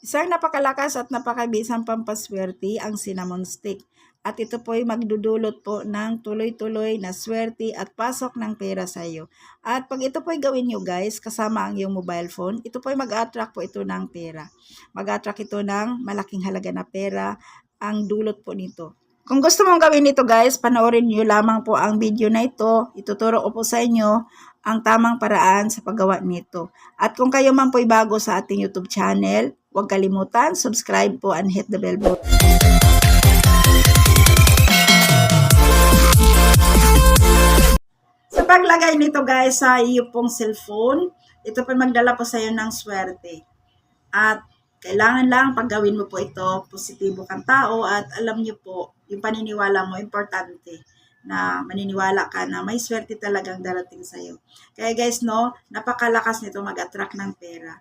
Isang napakalakas at napakabisang pampaswerte ang cinnamon stick. At ito po ay magdudulot po ng tuloy-tuloy na swerte at pasok ng pera sa iyo. At pag ito po ay gawin nyo guys, kasama ang iyong mobile phone, ito po ay mag-attract po ito ng pera. Mag-attract ito ng malaking halaga na pera ang dulot po nito. Kung gusto mong gawin ito guys, panoorin nyo lamang po ang video na ito. Ituturo ko po sa inyo ang tamang paraan sa paggawa nito. At kung kayo man po'y bago sa ating YouTube channel, huwag kalimutan, subscribe po and hit the bell button. Paglagay nito guys sa iyo pong cellphone, ito po magdala po sa iyo ng swerte. At kailangan lang pag gawin mo po ito, positibo kang tao at alam niyo po, yung paniniwala mo importante na maniniwala ka na may swerte talagang darating sa iyo. Kaya guys, no, napakalakas nito mag-attract ng pera.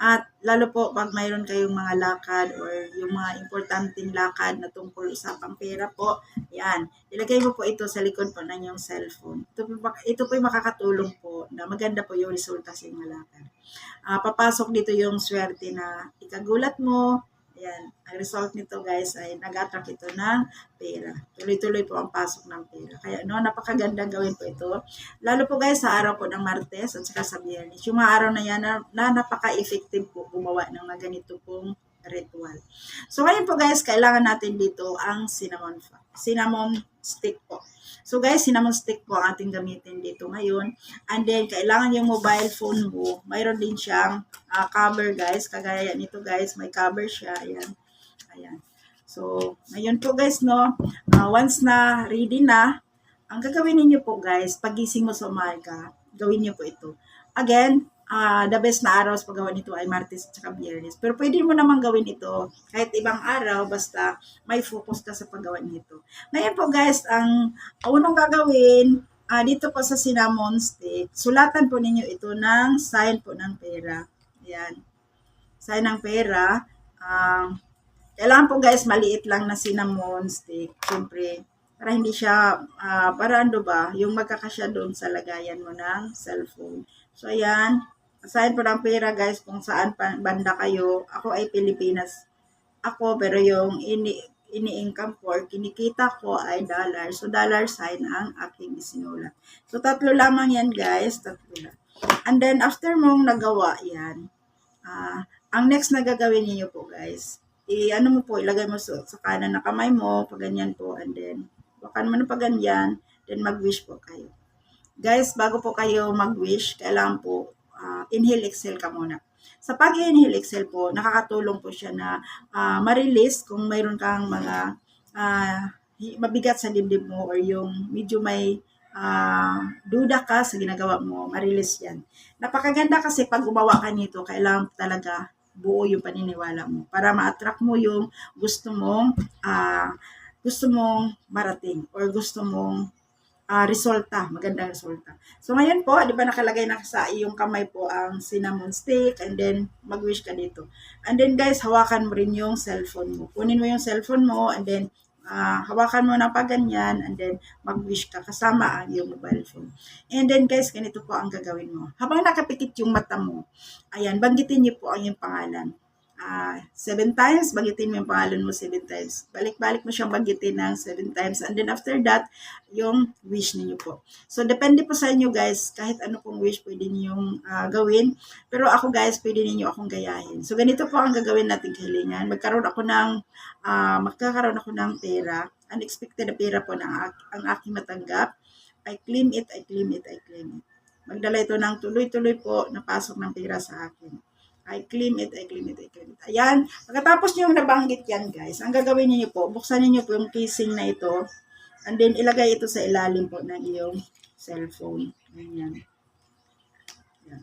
At lalo po pag mayroon kayong mga lakad or yung mga importanteng lakad na tungkol usapang pera po, yan, ilagay mo po ito sa likod po ng inyong cellphone. Ito po, ito po yung makakatulong po na maganda po yung resulta sa inyong lakad. Ah, papasok dito yung swerte na ikagulat mo, Ayan, ang result nito guys ay nag-attract ito ng pera. Tuloy-tuloy po ang pasok ng pera. Kaya no, napakaganda gawin po ito. Lalo po guys sa araw po ng Martes at saka sa Biyernes. Yung mga araw na yan na, na napaka-effective po gumawa ng mga ganito pong ritual. So ngayon po guys, kailangan natin dito ang cinnamon cinnamon stick po. So guys, cinnamon stick po ang ating gamitin dito ngayon. And then, kailangan yung mobile phone mo. Mayroon din siyang uh, cover guys. Kagaya nito guys, may cover siya. Ayan. Ayan. So, ngayon po guys, no, uh, once na ready na, ang gagawin niyo po guys, pagising mo sa umaga, gawin niyo po ito. Again, uh, the best na araw sa paggawa nito ay Martes at saka Biyernes. Pero pwede mo naman gawin ito kahit ibang araw basta may focus ka sa paggawa nito. Ngayon po guys, ang unang gagawin uh, dito po sa cinnamon stick, sulatan po ninyo ito ng sign po ng pera. Yan. Sign ng pera. Uh, kailangan po guys, maliit lang na cinnamon stick. Siyempre, para hindi siya, uh, para ano ba, yung magkakasya doon sa lagayan mo ng cellphone. So, ayan, aside po ng pera guys kung saan banda kayo. Ako ay Pilipinas. Ako pero yung ini ini-income ko or kinikita ko ay dollar. So, dollar sign ang aking isinulat. So, tatlo lamang yan, guys. Tatlo lang. And then, after mong nagawa yan, uh, ang next na gagawin niyo po, guys, i-ano mo po, ilagay mo sa, sa kanan na kamay mo, pag ganyan po, and then, wakan mo na pag ganyan, then mag-wish po kayo. Guys, bago po kayo mag-wish, kailangan po inhale, exhale ka muna. Sa pag-inhale, exhale po, nakakatulong po siya na uh, ma-release kung mayroon kang mga uh, mabigat sa dibdib mo or yung medyo may uh, duda ka sa ginagawa mo, ma-release yan. Napakaganda kasi pag gumawa ka nito, kailangan talaga buo yung paniniwala mo para ma-attract mo yung gusto mong uh, gusto mong marating or gusto mong uh, resulta, magandang resulta. So ngayon po, di ba nakalagay na sa iyong kamay po ang cinnamon stick and then mag-wish ka dito. And then guys, hawakan mo rin yung cellphone mo. Kunin mo yung cellphone mo and then uh, hawakan mo na pa ganyan and then mag-wish ka kasama ang iyong mobile phone. And then guys, ganito po ang gagawin mo. Habang nakapikit yung mata mo, ayan, banggitin niyo po ang iyong pangalan uh, seven times, bagitin mo yung pangalan mo seven times. Balik-balik mo siyang bagitin ng seven times. And then after that, yung wish ninyo po. So, depende po sa inyo guys, kahit ano pong wish pwede ninyong uh, gawin. Pero ako guys, pwede ninyo akong gayahin. So, ganito po ang gagawin natin kahilingan. Magkaroon ako ng, uh, magkakaroon ako ng pera. Unexpected na pera po ng ang aking matanggap. I claim it, I claim it, I claim it. Magdala ito ng tuloy-tuloy po na pasok ng pera sa akin. I claim it, I claim it, I claim it. Ayan. Pagkatapos nyo nabanggit yan, guys, ang gagawin niyo po, buksan niyo po yung casing na ito, and then ilagay ito sa ilalim po ng iyong cellphone. Ayan. Ayan.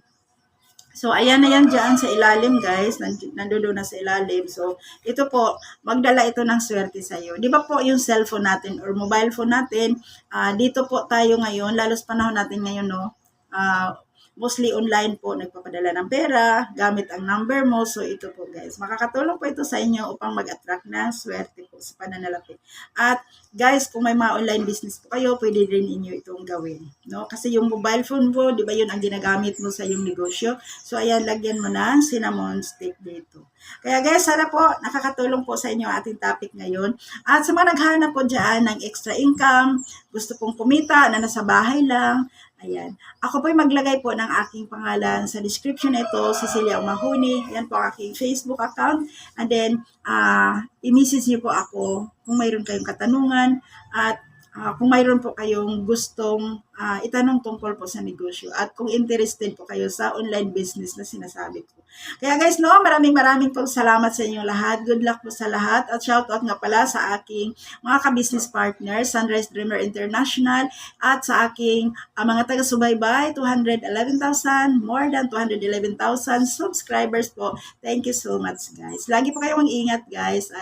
So, ayan na yan dyan sa ilalim, guys. Nandoon na sa ilalim. So, ito po, magdala ito ng swerte sa iyo. Di ba po yung cellphone natin or mobile phone natin, uh, dito po tayo ngayon, lalo sa panahon natin ngayon, no, uh, mostly online po nagpapadala ng pera gamit ang number mo. So ito po guys, makakatulong po ito sa inyo upang mag-attract ng swerte po. sa pananalapi. At guys, kung may mga online business po kayo, pwede rin inyo itong gawin. No? Kasi yung mobile phone mo, di ba yun ang ginagamit mo sa yung negosyo. So ayan, lagyan mo ng cinnamon stick dito. Kaya guys, sana po nakakatulong po sa inyo ating topic ngayon. At sa mga naghahanap po dyan ng extra income, gusto pong kumita na nasa bahay lang, ayan. Ako po maglagay po ng aking pangalan sa description nito, Cecilia Umahuni. Yan po ang aking Facebook account. And then, ah i-message niyo po ako kung mayroon kayong katanungan at ah, kung mayroon po kayong gustong ah, itanong tungkol po sa negosyo at kung interested po kayo sa online business na sinasabi ko. Kaya guys, no, maraming maraming pong salamat sa inyong lahat. Good luck po sa lahat. At shout out nga pala sa aking mga ka-business partners, Sunrise Dreamer International, at sa aking ah, mga taga-subaybay, 211,000, more than 211,000 subscribers po. Thank you so much, guys. Lagi po kayong ingat, guys.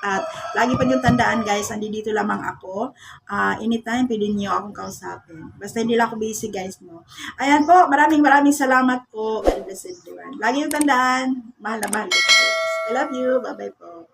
At lagi po niyong tandaan, guys, nandito lamang ako. Ah, anytime, pwede niyo akong kausapin. Basta hindi lang ako busy, guys, no. Ayan po, maraming maraming salamat po. God bless everyone. Lagi yung tandaan, mahal na mahal. I love you. Bye-bye po.